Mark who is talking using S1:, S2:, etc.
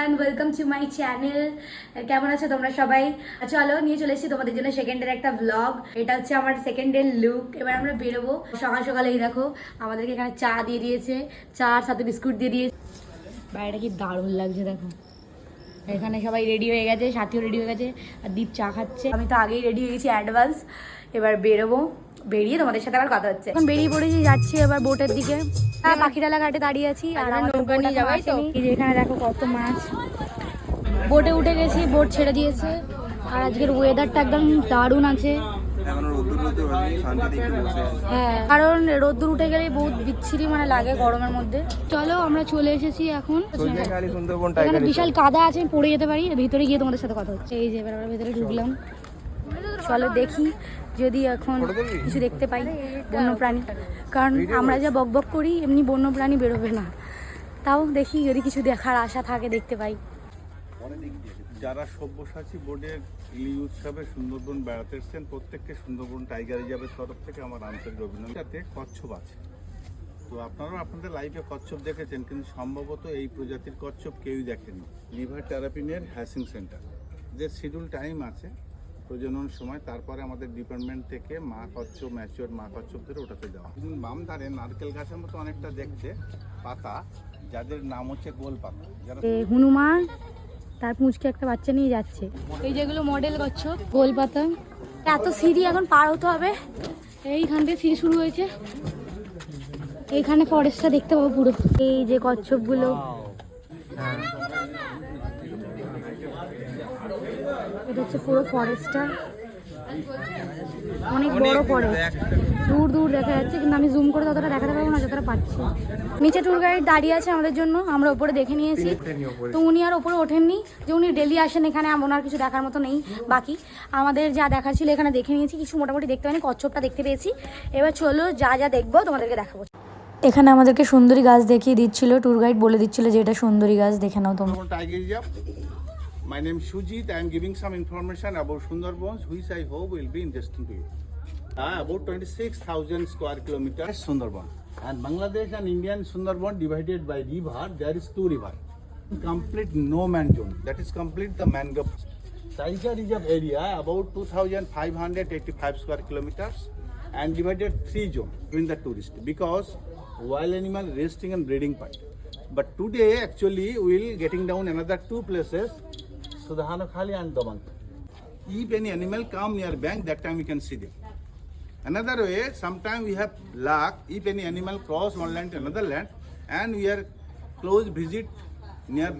S1: Everyone welcome to my channel কেমন আছো তোমরা সবাই? চলো, নিয়ে চলে এসেছি তোমাদের জন্য সেকেন্ড সেকেন্ডের একটা ব্লগ এটা হচ্ছে আমার সেকেন্ড সেকেন্ডের লুক এবার আমরা বেরোবো। সকাল সকালে এই দেখো, আমাদেরকে এখানে চা দিয়ে দিয়েছে। চার সাথে বিস্কুট দিয়ে দিয়েছে। বাইরেটা কি দারুণ লাগছে, দেখো। এখানে সবাই রেডি হয়ে গেছে, সাথীও রেডি হয়ে গেছে, আর দীপ চা খাচ্ছে। আমি তো আগেই রেডি হয়ে গেছি অ্যাডভান্স এবার বেরোবো। বেরিয়ে তোমাদের সাথে আবার কথা হচ্ছে। এখন বেরিয়ে পড়েছি, যাচ্ছি এবার বোটের দিকে। হ্যাঁ পাখিরালা ঘাটে দাঁড়িয়ে আছি আর নৌকা নিয়ে যাবাই তো? এখানে দেখো কত মাছ। বোটে উঠে গেছি বোট ছেড়ে দিয়েছে। আর আজকের ওয়েদারটা একদম দারুণ আছে। হ্যাঁ কারণ রোদ্দুর উঠে গেলে বহুত বিচ্ছিরি মানে লাগে গরমের মধ্যে। চলো আমরা চলে এসেছি এখন। বিশাল কাদা আছে আমি পড়ে যেতে পারি ভিতরে গিয়ে তোমাদের সাথে কথা হচ্ছে। এই যে এবার আমরা ভেতরে ঢুকলাম। চলো দেখি, যদি এখন কিছু দেখতে পাই বন্যপ্রাণী। কারণ আমরা যা বকবক করি, এমনি বন্যপ্রাণী বেরোবে না। তাও দেখি যদি কিছু দেখার আশা থাকে, দেখতে পাই।
S2: যারা সব্যসাচী বোর্ডের ইলি উৎসবে সুন্দরবন বেড়াতে এসেছেন, প্রত্যেককে সুন্দরবন টাইগার রিজার্ভের তরফ থেকে আমার আন্তরিক অভিনন্দন। কচ্ছপ আছে। তো আপনারাও আপনাদের লাইফে কচ্ছপ দেখেছেন, কিন্তু সম্ভবত এই প্রজাতির কচ্ছপ কেউই দেখেনি লিভার থেরাপিনের হ্যাসিং সেন্টার। যে শিডিউল টাইম আছে প্রজনন সময় তারপরে আমাদের ডিপার্টমেন্ট থেকে মা কচ্ছপ ম্যাচিওর মা কচ্ছপদের ওটাতে যাওয়া কিন্তু বাম ধারে নারকেল গাছের মতো অনেকটা দেখতে পাতা যাদের নাম হচ্ছে গোল পাতা। যারা
S1: হনুমান তার পুঁচকে একটা বাচ্চা নিয়ে যাচ্ছে। এই যেগুলো মডেল করছ গোলপাতা এত সিঁড়ি এখন পার হতে হবে। এইখান থেকে সিঁড়ি শুরু হয়েছে। এইখানে ফরেস্টটা দেখতে পাবো পুরো। এই যে কচ্ছপগুলো। এটা হচ্ছে পুরো ফরেস্টটা অনেক বড় ফরেস্ট দূর দূর দেখা যাচ্ছে কিন্তু আমি জুম করে ততটা দেখাতে পারব না যতটা পাচ্ছি নিচে ট্যুর গাইড দাঁড়িয়ে আছে আমাদের জন্য আমরা ওপরে দেখে নিয়েছি। তো উনি আর ওপরে ওঠেননি যে উনি ডেলি আসেন এখানে ওনার কিছু দেখার মতো নেই বাকি। আমাদের যা দেখার ছিল এখানে দেখে নিয়েছি কিছু মোটামুটি দেখতে পাইনি কচ্ছপটা দেখতে পেয়েছি। এবার চলো যা যা দেখব তোমাদেরকে দেখাবো। এখানে আমাদেরকে সুন্দরী গাছ দেখিয়ে দিচ্ছিল ট্যুর গাইড বলে দিচ্ছিল যে এটা সুন্দরী গাছ দেখে নাও তোমরা.
S2: My name is Shujit. I am giving some information about Sundarbans, which I hope will be interesting to you. Uh, about 26,000 square kilometers Sundarban. And Bangladesh and Indian Sundarban divided by river, there is two river. Complete no man zone. That is complete the mangrove. Tiger Reserve area about 2,585 square kilometers and divided three zone between the tourist because wild animal resting and breeding part. But today actually we'll getting down another two places, Sudhanakhali and Dabang. If any animal come near bank, that time we can see them. Another way, sometime we have luck, if any animal cross one land to another land and we are close visit near the